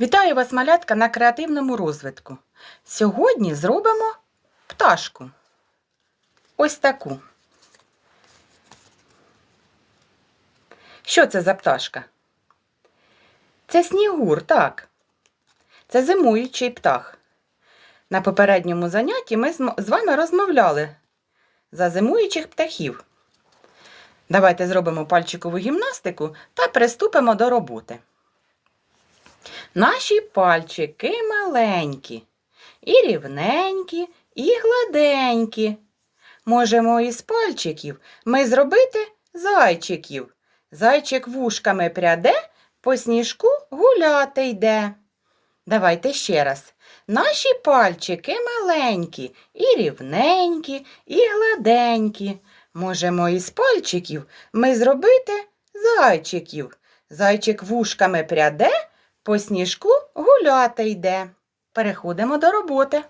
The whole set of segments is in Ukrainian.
Вітаю вас, малятка, на креативному розвитку. Сьогодні зробимо пташку. Ось таку. Що це за пташка? Це снігур, так. Це зимуючий птах. На попередньому занятті ми з вами розмовляли за зимуючих птахів. Давайте зробимо пальчикову гімнастику та приступимо до роботи. Наші пальчики маленькі, і рівненькі, і гладенькі. Можемо із пальчиків ми зробити зайчиків. Зайчик вушками пряде, по сніжку гуляти йде. Давайте ще раз. Наші пальчики маленькі, і рівненькі, і гладенькі. Можемо із пальчиків ми зробити зайчиків. Зайчик вушками пряде, по сніжку гуляти йде. Переходимо до роботи.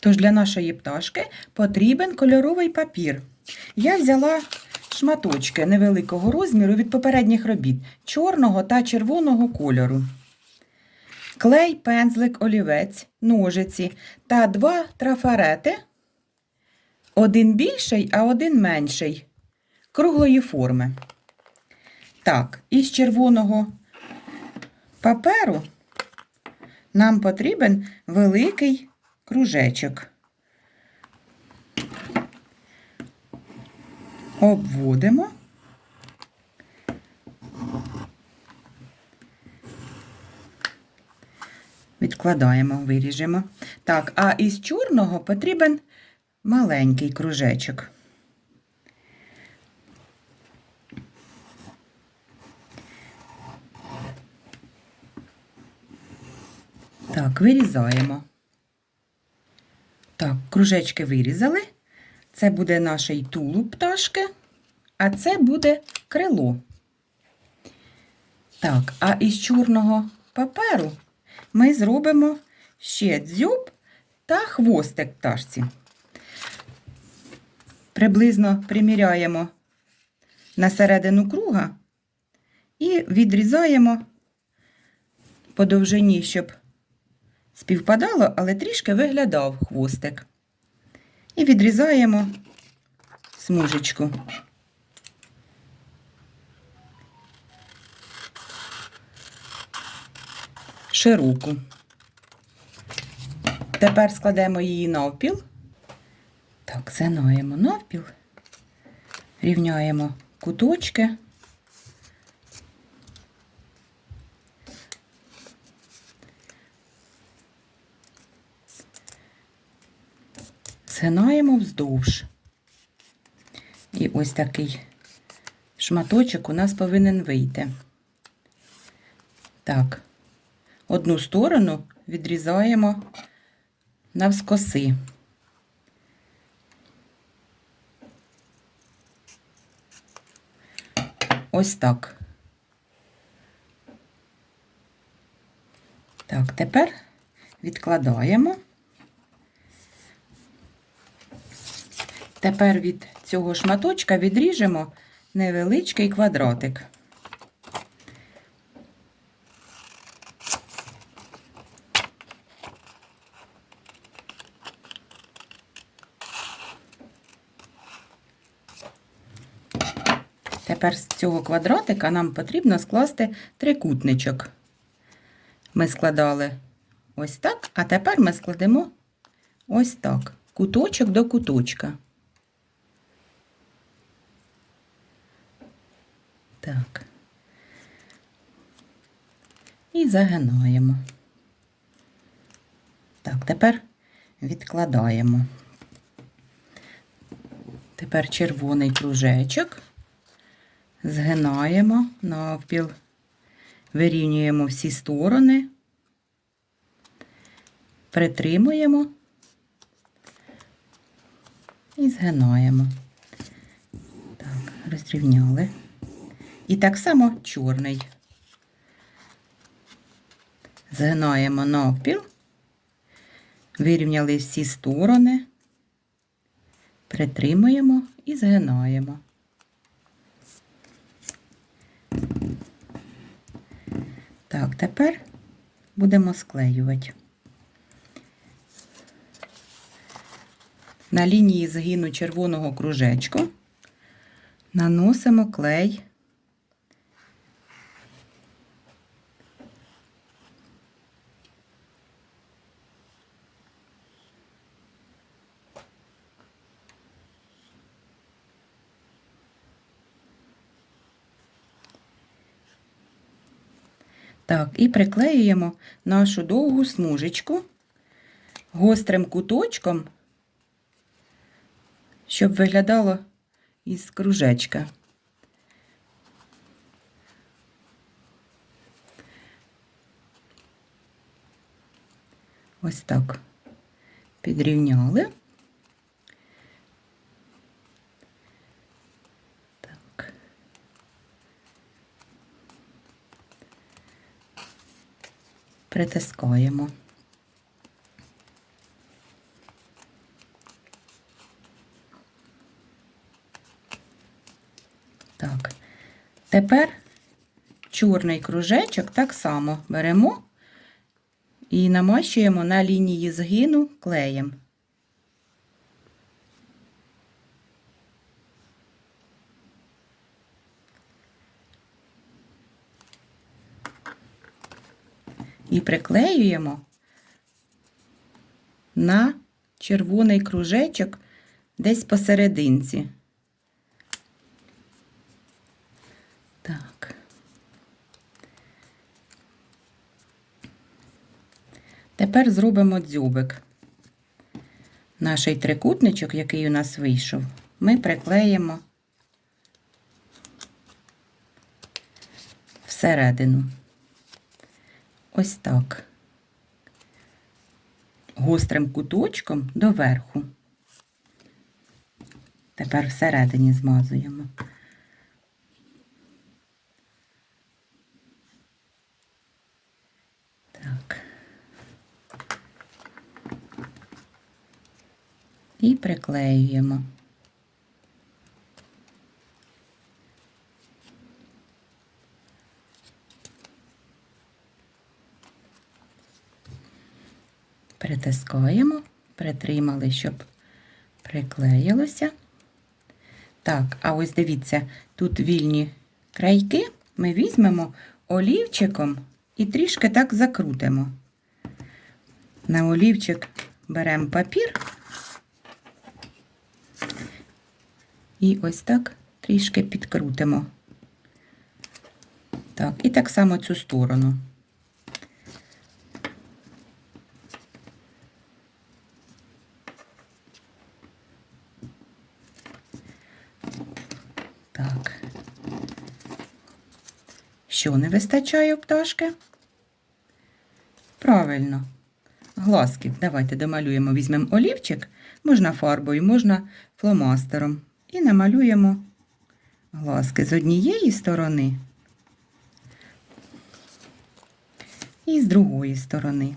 Тож для нашої пташки потрібен кольоровий папір. Я взяла шматочки невеликого розміру від попередніх робіт чорного та червоного кольору. Клей, пензлик, олівець, ножиці та два трафарети. Один більший, а один менший, круглої форми. Так, із червоного паперу нам потрібен великий кружечок. Обводимо. Відкладаємо, виріжемо. Так, а із чорного потрібен маленький кружечок. Так, вирізаємо. Так, кружечки вирізали. Це буде наш тулуб пташки, а це буде крило. Так, а із чорного паперу ми зробимо ще дзьоб та хвостик пташці. Приблизно приміряємо на середину круга і відрізаємо по довжині, щоб співпадало, але трішки виглядав хвостик. І відрізаємо смужечку. Широку. Тепер складемо її навпіл. Так, загинаємо навпіл, рівняємо куточки. Згинаємо вздовж. І ось такий шматочок у нас повинен вийти. Так, одну сторону відрізаємо навскоси. Ось так. Так, тепер відкладаємо. Тепер від цього шматочка відріжемо невеличкий квадратик. Тепер з цього квадратика нам потрібно скласти трикутничок. Ми складали ось так, а тепер ми складемо ось так, куточок до куточка. Так. І загинаємо. Так, тепер відкладаємо. Тепер червоний кружечок. Згинаємо навпіл, вирівнюємо всі сторони, притримуємо і згинаємо. Так, розрівняли. І так само чорний. Згинаємо навпіл, вирівняли всі сторони, притримуємо і згинаємо. Так, тепер будемо склеювати. На лінії згину червоного кружечку наносимо клей. Так, і приклеюємо нашу довгу смужечку гострим куточком, щоб виглядало із кружечка. Ось так підрівняли. Притискаємо. Так. Тепер чорний кружечок так само беремо і намащуємо на лінії згину клеєм. І приклеюємо на червоний кружечок десь посерединці. Так. Тепер зробимо дзьобик. Наш трикутничок, який у нас вийшов, ми приклеїмо всередину. Ось так. Гострим куточком доверху. Тепер всередині змазуємо. Так. І приклеюємо. Притискаємо, притримали, щоб приклеїлося. Так, а ось дивіться, тут вільні крайки ми візьмемо олівчиком і трішки так закрутимо. На олівчик беремо папір і ось так трішки підкрутимо. Так, і так само цю сторону. Так. Що не вистачає пташки? Правильно. Глазків. Давайте домалюємо, візьмемо олівчик, можна фарбою, можна фломастером. І намалюємо глазки з однієї сторони і з другої сторони.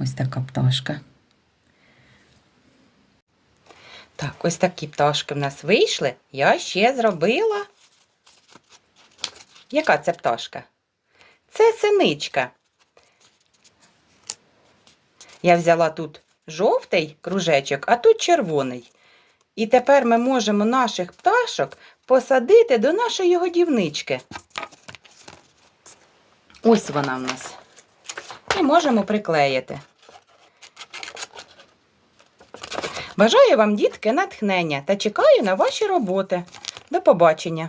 Ось така пташка. Так, ось такі пташки в нас вийшли. Я ще зробила. Яка це пташка? Це синичка. Я взяла тут жовтий кружечок, а тут червоний. І тепер ми можемо наших пташок посадити до нашої годівнички. Ось вона в нас. І можемо приклеїти. Бажаю вам, дітки, натхнення та чекаю на ваші роботи. До побачення!